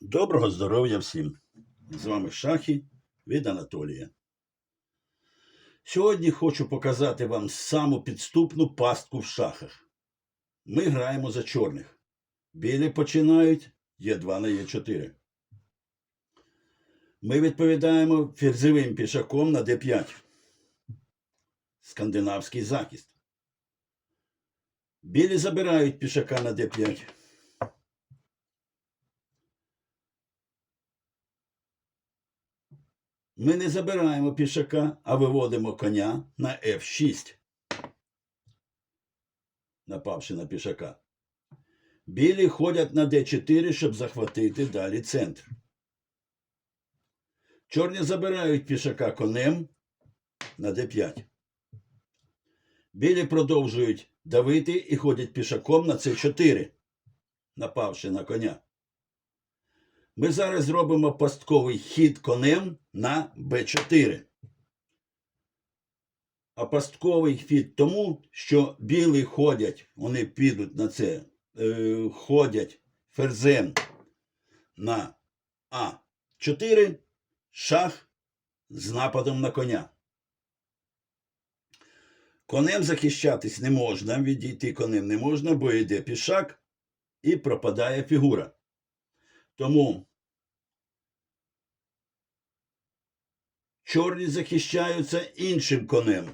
Доброго здоров'я всім! З вами Шахи від Анатолія. Сьогодні хочу показати вам саму підступну пастку в шахах. Ми граємо за чорних. Білі починають Е2 на Е4. Ми відповідаємо ферзевим пішаком на Д5. Скандинавський захист. Білі забирають пішака на Д5. Ми не забираємо пішака, а виводимо коня на F6, напавши на пішака. Білі ходять на D4, щоб захватити далі центр. Чорні забирають пішака конем на D5. Білі продовжують давити і ходять пішаком на C4, напавши на коня. Ми зараз зробимо пастковий хід конем на Б4. А пастковий хід тому, що білі ходять, вони підуть на це, е, ходять ферзем на А4, шах з нападом на коня. Конем захищатись не можна, відійти конем не можна, бо йде пішак і пропадає фігура. Тому чорні захищаються іншим конем.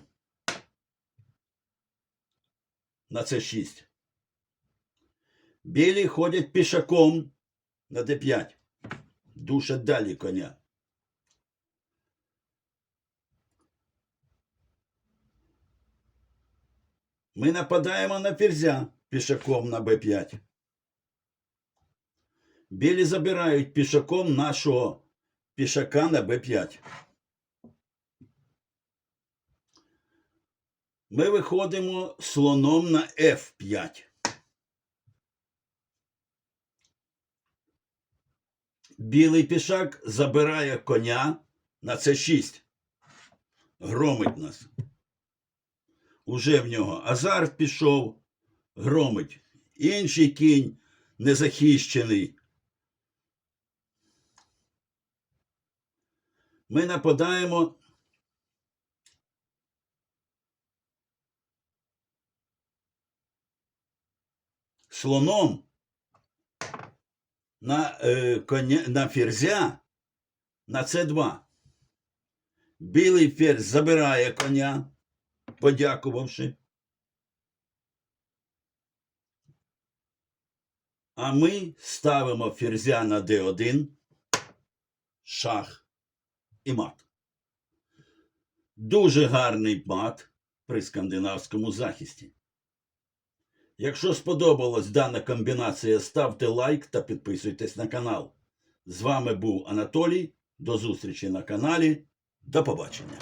На це 6. Білі ходять пішаком на d5. Душа далі коня. Ми нападаємо на ферзя пішаком на b5. Білі забирають пішаком нашого пішака на b5. Ми виходимо слоном на F5. Білий пішак забирає коня на C6. Громить нас. Уже в нього азарт пішов, громить. Інший кінь незахищений. Ми нападаємо слоном на, е, коня, на ферзя на С2. Білий ферзь забирає коня, подякувавши. А ми ставимо ферзя на d1, шах і мат. Дуже гарний мат при скандинавському захисті. Якщо сподобалась дана комбінація, ставте лайк та підписуйтесь на канал. З вами був Анатолій. До зустрічі на каналі. До побачення.